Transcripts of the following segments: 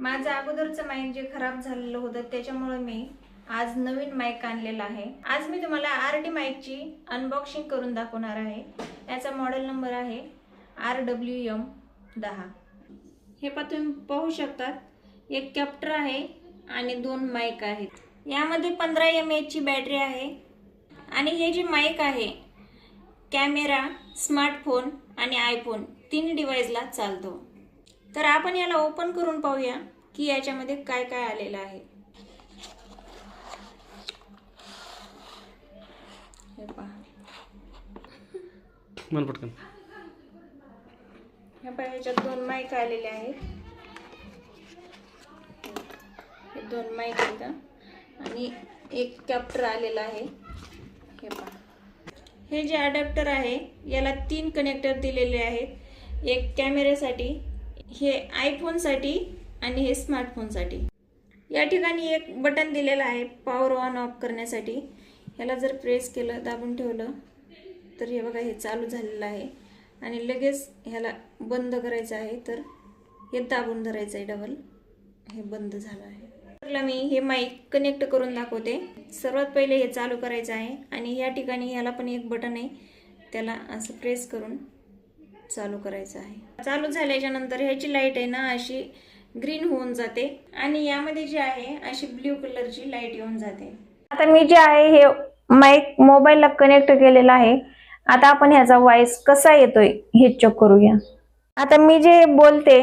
माझं अगोदरचं माईक जे खराब झालेलं होतं त्याच्यामुळे मी आज नवीन माईक आणलेला आहे. आज मी तुम्हाला आर डी माईकची अनबॉक्सिंग करून दाखवणार आहे. याचा मॉडेल नंबर आहे आर डब्ल्यू एम दहा. हे पा तुम्ही पाहू शकतात एक कॅप्टर आहे आणि दोन माईक आहेत. यामध्ये पंधरा एम एचची बॅटरी आहे आणि हे जे माईक आहे कॅमेरा स्मार्टफोन आणि आयफोन तीन डिव्हाइसला चालतो. तर आपण याला ओपन करून पाहूया की याच्यामध्ये काय काय आलेलं आहे. हे पहा. पटकन. ह्या पहा ह्याच्यात दोन माईक आलेले आहेत. हे दोन माईक आहेत. आणि एक कॅप्टर आलेला आहे. हे पहा. हे जे अडॅप्टर आहे याला तीन कनेक्टर दिलेले आहेत. एक कॅमेऱ्यासाठी हे आयफोनसाठी आणि हे स्मार्टफोनसाठी. या ठिकाणी एक बटन दिलेलं आहे पॉवर ऑन ऑफ करण्यासाठी. ह्याला जर प्रेस केलं दाबून ठेवलं तर हे बघा हे चालू झालेलं आहे. आणि लगेच ह्याला बंद करायचं आहे तर हे दाबून धरायचं आहे डबल हे बंद झालं आहे. तरला मी हे माईक कनेक्ट करून दाखवते. सर्वात पहिले हे चालू करायचं आहे आणि या ठिकाणी ह्याला पण एक बटन आहे. त्याला असं प्रेस करून चालू करायचं आहे. चालू झाल्याच्यानंतर ह्याची लाइट आहे ना अशी ग्रीन होऊन जाते. आणि यामध्ये जी आहे अशी ब्ल्यू कलरची लाइट येऊन जाते. आता मी जे आहे हे माईक मोबाईलला कनेक्ट केलेला आहे. आता आपण ह्याचा वॉइस कसा येतोय हे चेक करूया. आता मी जे बोलते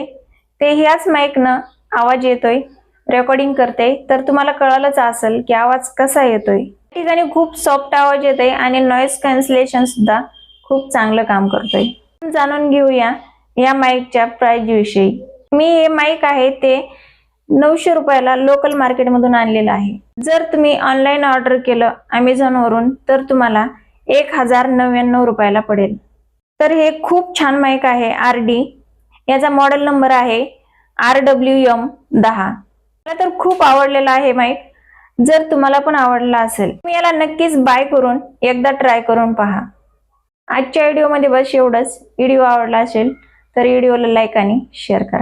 ते ह्याच माईकनं आवाज येतोय रेकॉर्डिंग करते. तर तुम्हाला कळालंच असेल की आवाज कसा येतोय. ठिकाणी खूप सॉफ्ट आवाज येतोय आणि नॉईस कॅन्सलेशन सुद्धा खूप चांगलं काम करतोय. जाणून घेऊया या माईकच्या प्राइस विषयी. मी हे माईक आहे ते नऊशे रुपयाला लोकल मार्केटमधून आणलेलं आहे. जर तुम्ही ऑनलाईन ऑर्डर केलं अमेझॉनवरून तर तुम्हाला एक हजार नव्याण्णव रुपयाला पडेल. तर हे खूप छान माईक आहे आर डी याचा मॉडेल नंबर आहे आर डब्ल्यू एम दहा. मला तर खूप आवडलेला आहे माईक. जर तुम्हाला पण आवडला असेल तुम्ही याला नक्कीच बाय करून एकदा ट्राय करून पहा. आजच्या व्हिडिओमध्ये बस एवढंच. व्हिडिओ आवडला असेल तर व्हिडिओला लाईक आणि शेअर करा.